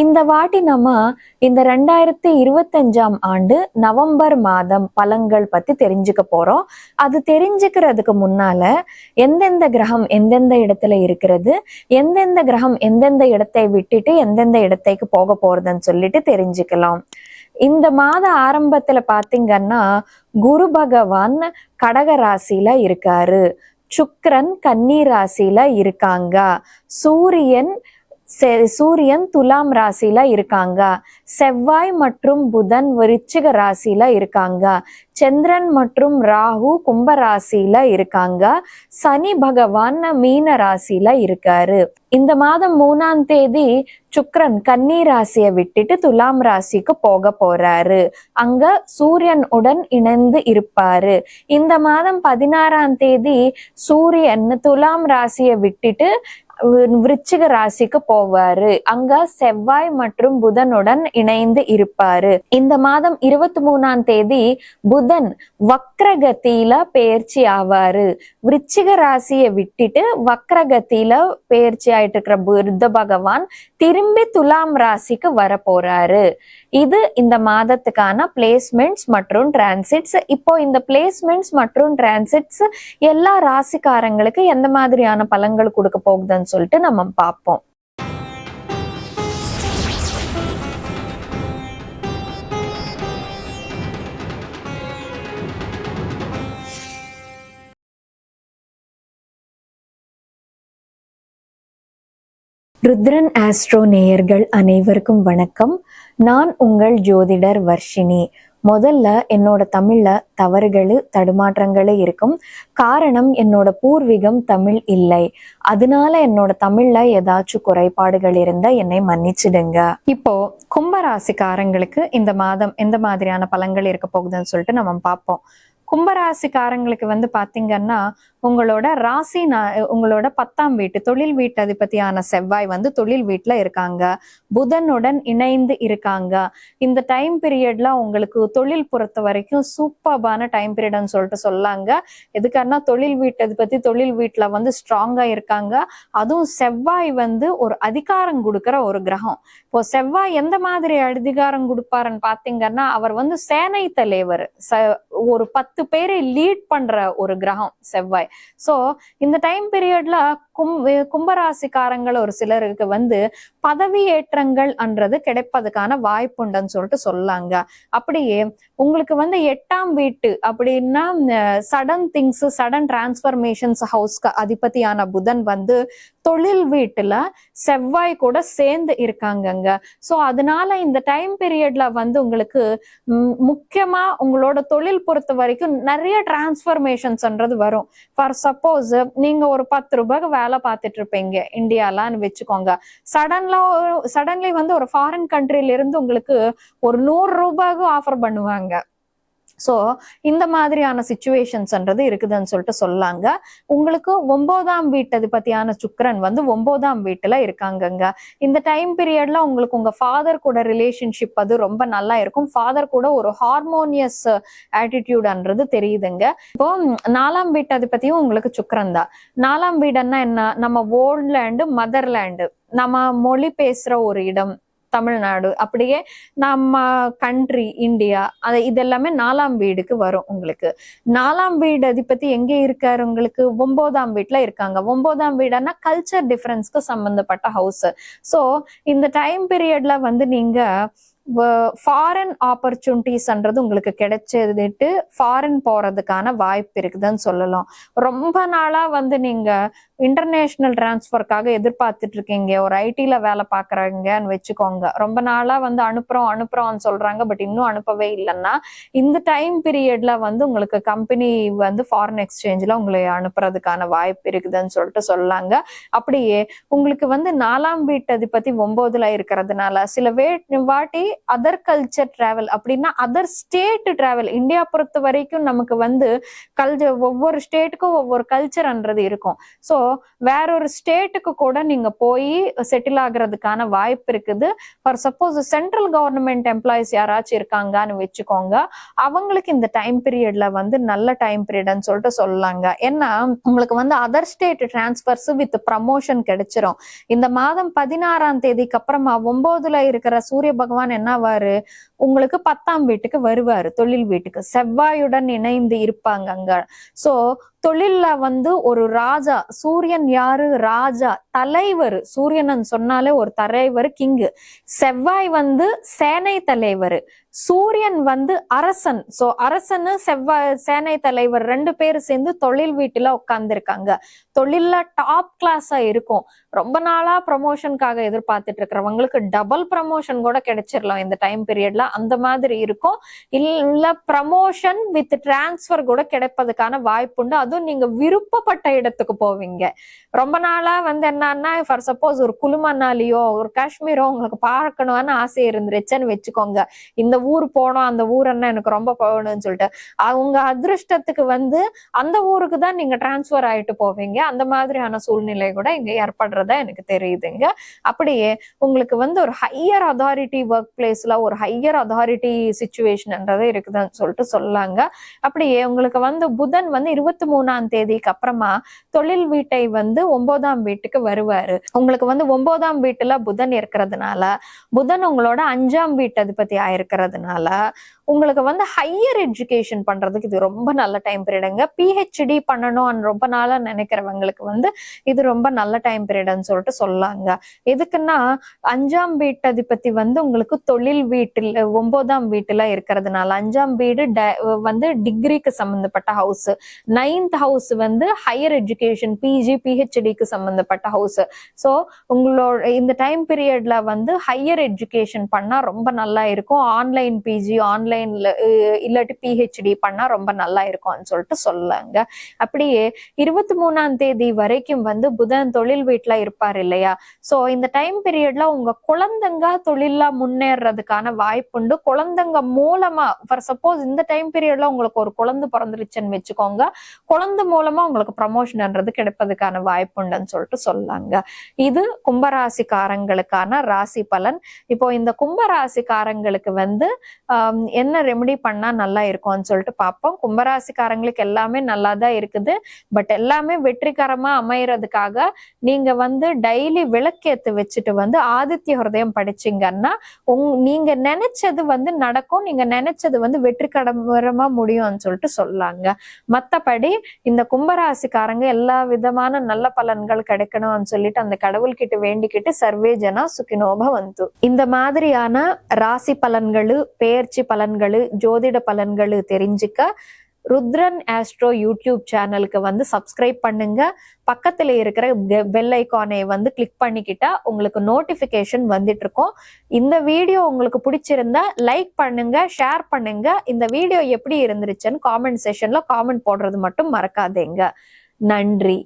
இந்த வாட்டி நம்ம இந்த ரெண்டாயிரத்தி இருபத்தஞ்சாம் ஆண்டு நவம்பர் மாதம் பலன்கள் பத்தி தெரிஞ்சுக்க போறோம். அது தெரிஞ்சுக்கிறதுக்கு முன்னால எந்தெந்த கிரகம் எந்தெந்த இடத்துல இருக்கிறது எந்தெந்த கிரகம் எந்தெந்த இடத்தை விட்டுட்டு எந்தெந்த இடத்தைக்கு போக போறதுன்னு சொல்லிட்டு தெரிஞ்சுக்கலாம். இந்த மாத ஆரம்பத்துல பாத்தீங்கன்னா குரு பகவான் கடக ராசியில இருக்காரு. சுக்ரன் கன்னி ராசியில இருக்காங்க. சூரியன் சூரியன் துலாம் ராசியில இருக்காங்க. செவ்வாய் மற்றும் புதன் விருச்சிக ராசியில இருக்காங்க. சந்திரன் மற்றும் ராகு கும்ப ராசியில இருக்காங்க. சனி பகவான் மீன ராசியில இருக்காரு. இந்த மாதம் மூணாம் தேதி சுக்ரன் கன்னி ராசியை விட்டுட்டு துலாம் ராசிக்கு போக போறாரு. அங்க சூரியன் உடன் இணைந்து இருப்பாரு. இந்த மாதம் பதினாறாம் தேதி சூரியன் துலாம் ராசியை விட்டுட்டு விருச்சிக ராசிக்கு போவாரு. அங்க செவ்வாய் மற்றும் புதனுடன் இணைந்து இருப்பாரு. இந்த மாதம் இருபத்தி மூணாம் தேதி புதன் வக்ரகத்தியில பயிற்சி ஆவாரு. விருச்சிக ராசியை விட்டுட்டு வக்ரகத்தியில பெயர்ச்சி ஆயிட்டு இருக்கிற புத்த பகவான் திரும்பி துலாம் ராசிக்கு வர போறாரு இது இந்த மாதத்துக்கான பிளேஸ்மெண்ட்ஸ் மற்றும் டிரான்சிட்ஸ் இப்போ இந்த பிளேஸ்மெண்ட்ஸ் மற்றும் டிரான்சிட்ஸ் எல்லா ராசிக்காரங்களுக்கு எந்த மாதிரியான பலன்கள் கொடுக்க போகுதுன்னு சொல்லிட்டு நம்ம பார்ப்போம். ருத்ரன் ஆஸ்ட்ரோ நேயர்கள் அனைவருக்கும் வணக்கம். நான் உங்கள் ஜோதிடர் வர்ஷினி. முதல்ல என்னோட தமிழ்ல தவறுகள் தடுமாற்றங்களே இருக்கும். காரணம் என்னோட பூர்வீகம் தமிழ் இல்லை. அதனால என்னோட தமிழ்ல ஏதாச்சும் குறைபாடுகள் இருந்தா என்னை மன்னிச்சிடுங்க. இப்போ கும்பராசிக்காரங்களுக்கு இந்த மாதம் எந்த மாதிரியான பலன்கள் இருக்க போகுதுன்னு சொல்லிட்டு நம்ம பார்ப்போம். கும்பராசிக்காரங்களுக்கு வந்து பாத்தீங்கன்னா உங்களோட ராசி நா- உங்களோட பத்தாம் வீட்டு தொழில் வீட்டு அதிபதியான செவ்வாய் வந்து தொழில் வீட்டுல இருக்காங்க. புதனுடன் இணைந்து இருக்காங்க. இந்த டைம் பீரியட்ல உங்களுக்கு தொழில் பொறுத்த வரைக்கும் சூப்பர்பான டைம் பீரியட்னு சொல்லிட்டு சொல்லாங்க. எதுக்காருன்னா தொழில் வீட்டு அதிபதி தொழில் வீட்டுல வந்து ஸ்ட்ராங்கா இருக்காங்க. அதுவும் செவ்வாய் வந்து ஒரு அதிகாரம் கொடுக்கிற ஒரு கிரகம். இப்போ செவ்வாய் எந்த மாதிரி அதிகாரம் கொடுப்பாருன்னு பாத்தீங்கன்னா அவர் வந்து சேனை தலைவர். ச- ஒரு பத்து பேரை லீட் பண்ற ஒரு கிரகம் செவ்வாய். சோ இந்த டைம் பீரியட்ல கும் கும்பராசிக்காரங்கள் ஒரு சிலருக்கு வந்து பதவி ஏற்றங்கள் அன்றது கிடைப்பதுக்கான வாய்ப்புண்டுன்னு சொல்லிட்டு சொல்லாங்க. அப்படியே உங்களுக்கு வந்து எட்டாம் வீட்டு அப்படின்னா சடன் திங்ஸ் சடன் டிரான்ஸ்பர்மேஷன்ஸ் ஹவுஸ்க்கு அதிபதியான புதன் வந்து தொழில் வீட்டுல செவ்வாய் கூட சேர்ந்து இருக்காங்கங்க. சோ அதனால இந்த டைம் பீரியட்ல வந்து உங்களுக்கு முக்கியமா உங்களோட தொழில் பொறுத்த வரைக்கும் நிறைய டிரான்ஸ்பர்மேஷன்ஸ்ன்றது வரும். ஃபார் சப்போஸ் நீங்க ஒரு பத்து ரூபாய்க்கு வேலை பார்த்துட்டு இருப்பீங்க இந்தியாலான்னு வச்சுக்கோங்க. சடன்ல சடன்லி வந்து ஒரு ஃபாரின் கண்ட்ரில இருந்து உங்களுக்கு ஒரு நூறு ரூபாய்க்கு ஆஃபர் பண்ணுவாங்க. சோ இந்த மாதிரியான சுச்சுவேஷன்ஸ்ன்றது இருக்குதுன்னு சொல்லிட்டு சொல்லாங்க. உங்களுக்கு ஒன்பதாம் வீட்டது பத்தியான சுக்கரன் வந்து ஒன்பதாம் வீட்டுல இருக்காங்கங்க. இந்த டைம் பீரியட்ல உங்களுக்கு உங்க ஃபாதர் கூட ரிலேஷன்ஷிப் அது ரொம்ப நல்லா இருக்கும். ஃபாதர் கூட ஒரு ஹார்மோனியஸ் ஆட்டிடியூட்ன்றது தெரியுதுங்க. இப்போ நாலாம் வீட்டு பத்தியும் உங்களுக்கு சுக்கரன் தான். நாலாம் வீடுன்னா என்ன? நம்ம ஓல்ட்லேண்டு மதர்லேண்டு நம்ம மொழி பேசுற ஒரு இடம். தமிழ்நாடு அப்படியே நம்ம கண்ட்ரி இந்தியா அது இதெல்லாமே நாலாம் வீடுக்கு வரும் உங்களுக்கு. நாலாம் வீடு அதிபதி எங்க இருக்காரு உங்களுக்கு? ஒன்பதாம் வீட்டுல இருக்காங்க. ஒன்பதாம் வீடுன்னா கல்ச்சர் டிஃபரன்ஸ்க்கு சம்பந்தப்பட்ட ஹவுஸ் சோ இந்த டைம் பீரியட்ல வந்து நீங்க ஃபாரின் ஆப்பர்ச்சுனிட்டிஸ்ன்றது உங்களுக்கு கிடைச்சதுட்டு ஃபாரின் போகிறதுக்கான வாய்ப்பு இருக்குதுன்னு சொல்லலாம். ரொம்ப நாளாக வந்து நீங்கள் இன்டர்நேஷ்னல் டிரான்ஸ்ஃபர்க்காக எதிர்பார்த்துட்டு இருக்கீங்க. ஒரு ஐடியில் வேலை பார்க்குறீங்கன்னு வச்சுக்கோங்க. ரொம்ப நாளாக வந்து அனுப்புகிறோம் அனுப்புகிறோம்னு சொல்கிறாங்க பட் இன்னும் அனுப்பவே இல்லைன்னா இந்த டைம் பீரியடில் வந்து உங்களுக்கு கம்பெனி வந்து ஃபாரின் எக்ஸ்சேஞ்சில் உங்களை அனுப்புறதுக்கான வாய்ப்பு இருக்குதுன்னு சொல்லிட்டு சொல்லாங்க. அப்படியே உங்களுக்கு வந்து நாலாம் வீட்டு அதிபதி ஒம்போதில் இருக்கிறதுனால சில வே வாட்டி அதர் கல்ச்சர் டிராவல் அப்படின்னா அதர் ஸ்டேட் டிராவல் இந்தியா பொறுத்த வரைக்கும் நமக்கு வந்து கல்ச்சர் ஒவ்வொரு ஸ்டேட்டுக்கும் ஒவ்வொரு கல்ச்சர்ன்றது இருக்கும். ஸோ வேற ஒரு ஸ்டேட்டுக்கு கூட நீங்க போய் செட்டில் ஆகுறதுக்கான வாய்ப்பு இருக்குது. For suppose central government employees யாராச்சும் இருக்காங்கன்னு வச்சுக்கோங்க அவங்களுக்கு இந்த டைம் பீரியட்ல வந்து நல்ல டைம் பீரியட்னு சொல்லிட்டு சொல்லலாங்க. ஏன்னா உங்களுக்கு வந்து other state transfers with promotion கிடைச்சிரும். இந்த மாதம் பதினாறாம் தேதிக்கு அப்புறமா ஒன்பதுல இருக்கிற சூரிய பகவான் என்னவாரு உங்களுக்கு பத்தாம் வீட்டுக்கு வருவாரு தொழில் வீட்டுக்கு. செவ்வாயுடன் இணைந்து இருப்பாங்க அங்க. சோ தொழில்ல வந்து ஒரு ராஜா சூரியன் யாரு? ராஜா தலைவர். சூரியனன் சொன்னாலே ஒரு தலைவர் கிங்கு. செவ்வாய் வந்து சேனை தலைவர். சூரியன் வந்து அரசன். சோ அரசனு செவ்வாய் சேனை தலைவர் ரெண்டு பேரும் சேர்ந்து தொழில் வீட்டுல உட்கார்ந்துருக்காங்க தொழில்ல டாப் கிளாஸா இருக்கும். ரொம்ப நாளா ப்ரமோஷனுக்காக எதிர்பார்த்துட்டு இருக்கிறவங்களுக்கு டபுள் ப்ரமோஷன் கூட கிடைச்சிடலாம் இந்த டைம் பீரியட்ல அந்த மாதிரி இருக்கும். இல்ல ப்ரமோஷன் வித் டிரான்ஸ்ஃபர் கூட கிடைப்பதுக்கான வாய்ப்புண்டு. அதுவும் நீங்க விருப்பப்பட்ட இடத்துக்கு போவீங்க. ரொம்ப நாளா வந்து என்னன்னா ஃபார் சப்போஸ் ஒரு குழுமனாலேயோ ஒரு காஷ்மீரோ உங்களுக்கு பார்க்கணும்னு ஆசை இருந்துருச்சுன்னு வச்சுக்கோங்க. இந்த ஊர் போனோம் அந்த ஊர் என்ன எனக்கு ரொம்ப போகணும்னு சொல்லிட்டு. அவங்க அதிருஷ்டத்துக்கு வந்து அந்த ஊருக்கு தான் நீங்க டிரான்ஸ்ஃபர் ஆயிட்டு போவீங்க. அந்த மாதிரியான சூழ்நிலை கூட இங்க ஏற்படுறதா எனக்கு தெரியுதுங்க. அப்படியே உங்களுக்கு வந்து ஒரு ஹையர் அதாரிட்டி ஒர்க் பிளேஸ்ல ஒரு ஹையர் அதாரிட்டி சுச்சுவேஷன்ன்றது இருக்குதுன்னு சொல்லிட்டு சொல்லாங்க. அப்படியே உங்களுக்கு வந்து புதன் வந்து இருபத்தி மூணாம் தேதிக்கு அப்புறமா தொழில் வீட்டை வந்து ஒன்பதாம் வீட்டுக்கு வருவாரு. உங்களுக்கு வந்து ஒன்பதாம் வீட்டுல புதன் இருக்கிறதுனால புதன் உங்களோட அஞ்சாம் வீட்டு அதிபதி ஆயிருக்கிறதுனால உங்களுக்கு வந்து ஹையர் எஜுகேஷன் பண்றதுக்கு இது ரொம்ப நல்ல டைம் பீரியடுங்க பிஹெச்டி பண்ணணும்னு ரொம்ப நாளா நினைக்கிறவங்களுக்கு வந்து இது ரொம்ப நல்ல டைம் பீரியட்னு சொல்லிட்டு சொல்லாங்க. எதுக்குன்னா அஞ்சாம் வீட்டு அதிபதி வந்து உங்களுக்கு தொழில் வீட்டுல ஒன்பதாம் வீட்டுல இருக்கிறதுனால அஞ்சாம் வீடு வந்து டிகிரிக்கு சம்பந்தப்பட்ட ஹவுஸ் நைன்த் ஹவுஸ் வந்து ஹையர் எஜுகேஷன் பிஜி பிஹெச்டிக்கு சம்பந்தப்பட்ட ஹவுஸ் ஸோ உங்களோட இந்த டைம் பீரியட்ல வந்து ஹையர் எஜுகேஷன் பண்ணா ரொம்ப நல்லா இருக்கும். ஆன்லைன் பிஜி ஆன்லைன்ல இல்லாட்டி பிஹெச்டி பண்ணா ரொம்ப நல்லா இருக்கும்னு சொல்லிட்டு சொல்லாங்க அப்படியே இருபத்தி மூணாம் தேதி வரைக்கும் வந்து புதன் தொழில் வீட்டுல இருப்பார் இல்லையா? சோ இந்த டைம் பீரியட்ல உங்க குழந்தைங்க தொழில முன்னேறதுக்கான வாய்ப்புண்டு குழந்தைங்க மூலமா ஃபார் சப்போஸ் இந்த டைம் பீரியட்ல உங்களுக்கு ஒரு குழந்தை பிறந்துருச்சுன்னு வச்சுக்கோங்க. குழந்தை மூலமா உங்களுக்கு ப்ரமோஷன்ன்றது கிடைப்பதுக்கான வாய்ப்புண்டுன்னு சொல்லிட்டு சொல்லாங்க. இது கும்பராசிக்காரங்களுக்கான ராசி பலன். இப்போ இந்த கும்பராசிக்காரங்களுக்கு வந்து என்ன ரெமெடி பண்ணா நல்லா இருக்கும்னு சொல்லிட்டு பார்ப்போம். கும்பராசிக்காரங்களுக்கு எல்லாமே நல்லா தான் இருக்குது. பட் எல்லாமே வெற்றிகரமா அமையறதுக்காக நீங்க வந்து டெய்லி விளக்கேத்து வச்சுட்டு வந்து ஆதித்ய ஹிருதயம் படிச்சீங்கன்னா உங் நீங்க நினைச்சது வந்து நடக்கும். நீங்க நினைச்சது வந்து வெற்றிகரமா முடியும்னு சொல்லிட்டு சொல்லாங்க. மத்தபடி இந்த கும்பராசிக்காரங்க எல்லா விதமான நல்ல பலன்கள் கிடைக்கணும்னு சொல்லிட்டு அந்த கடவுள்கிட்ட வேண்டிக்கிட்டு சர்வே ஜனா சுகினோப வந்து இந்த மாதிரியான ராசி பலன்கள் பெயர்ச்சி பலன்கள் ஜோதிட பலன்கள் தெரிஞ்சுக்க ருத்ரன் ஆஸ்ட்ரோ யூடியூப் சேனலுக்கு வந்து சப்ஸ்கிரைப் பண்ணுங்க. பக்கத்தில் இருக்கிற பெல் ஐக்கானை வந்து கிளிக் பண்ணிக்கிட்டா உங்களுக்கு நோட்டிஃபிகேஷன் வந்துட்டு இருக்கும் இந்த வீடியோ உங்களுக்கு பிடிச்சிருந்தா லைக் பண்ணுங்க ஷேர் பண்ணுங்க. இந்த வீடியோ எப்படி இருந்துருச்சுன்னு காமெண்ட் செஷன்ல காமெண்ட் போடுறது மட்டும் மறக்காதீங்க. நன்றி.